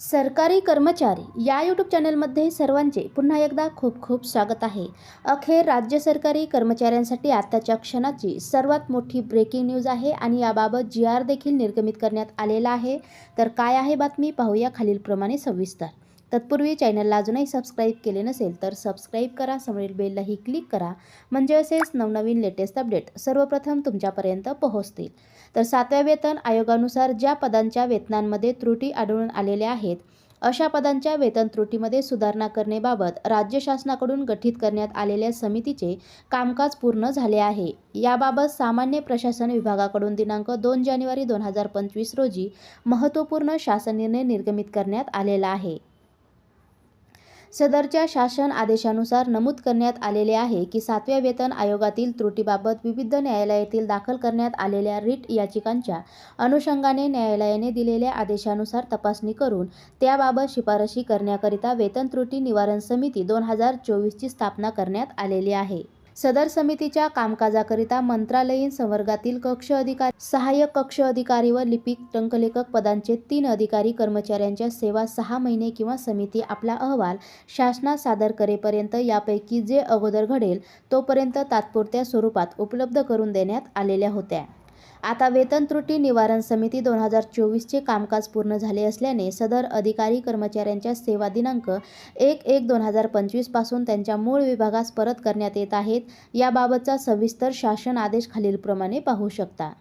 सरकारी कर्मचारी या यूट्यूब चॅनलमध्ये सर्वांचे पुन्हा एकदा खूप खूप स्वागत आहे. अखेर राज्य सरकारी कर्मचाऱ्यांसाठी आत्ताच्या क्षणाची सर्वात मोठी ब्रेकिंग न्यूज आहे आणि याबाबत जी आर देखील निर्गमित करण्यात आलेला आहे. तर काय आहे बातमी पाहूया खालीलप्रमाणे सविस्तर. तत्पूर्वी चॅनलला अजूनही सबस्क्राईब केले नसेल तर सबस्क्राईब करा समोरील बेललाही क्लिक करा. म्हणजे असेच नवनवीन लेटेस्ट अपडेट सर्वप्रथम तुमच्यापर्यंत पोहोचतील. तर सातव्या वेतन आयोगानुसार ज्या पदांच्या वेतनांमध्ये त्रुटी आढळून आलेल्या आहेत अशा पदांच्या वेतन त्रुटीमध्ये सुधारणा करण्याबाबत राज्य शासनाकडून गठीत करण्यात आलेल्या समितीचे कामकाज पूर्ण झाले आहे. याबाबत सामान्य प्रशासन विभागाकडून दिनांक दोन जानेवारी दोन हजार पंचवीस रोजी महत्त्वपूर्ण शासन निर्णय निर्गमित करण्यात आलेला आहे. सदरच्या शासन आदेशानुसार नमूद करण्यात आलेले आहे की सातव्या वेतन आयोगातील त्रुटीबाबत विविध न्यायालयातील दाखल करण्यात आलेल्या रिट याचिकांच्या अनुषंगाने न्यायालयाने दिलेल्या आदेशानुसार तपासणी करून त्याबाबत शिफारशी करण्याकरिता वेतन त्रुटी निवारण समिती दोन हजार चोवीसची स्थापना करण्यात आलेली आहे. सदर समितीच्या कामकाजाकरिता मंत्रालयीन संवर्गातील कक्ष अधिकारी सहाय्यक कक्ष अधिकारी व लिपिक टंकलेखक पदांचे तीन अधिकारी कर्मचाऱ्यांच्या सेवा सहा महिने किंवा समिती आपला अहवाल शासनात सादर करेपर्यंत यापैकी जे अगोदर घडेल तोपर्यंत तात्पुरत्या स्वरूपात उपलब्ध करून देण्यात आलेल्या होत्या. आता वेतन त्रुटी निवारण समिती दोन हजार चोवीसचे कामकाज पूर्ण झाले असल्याने सदर अधिकारी कर्मचाऱ्यांच्या सेवा दिनांक एक एक दोन हजार पंचवीसपासून त्यांच्या मूळ विभागास परत करण्यात येत आहेत. याबाबतचा सविस्तर शासन आदेश खालीलप्रमाणे पाहू शकता.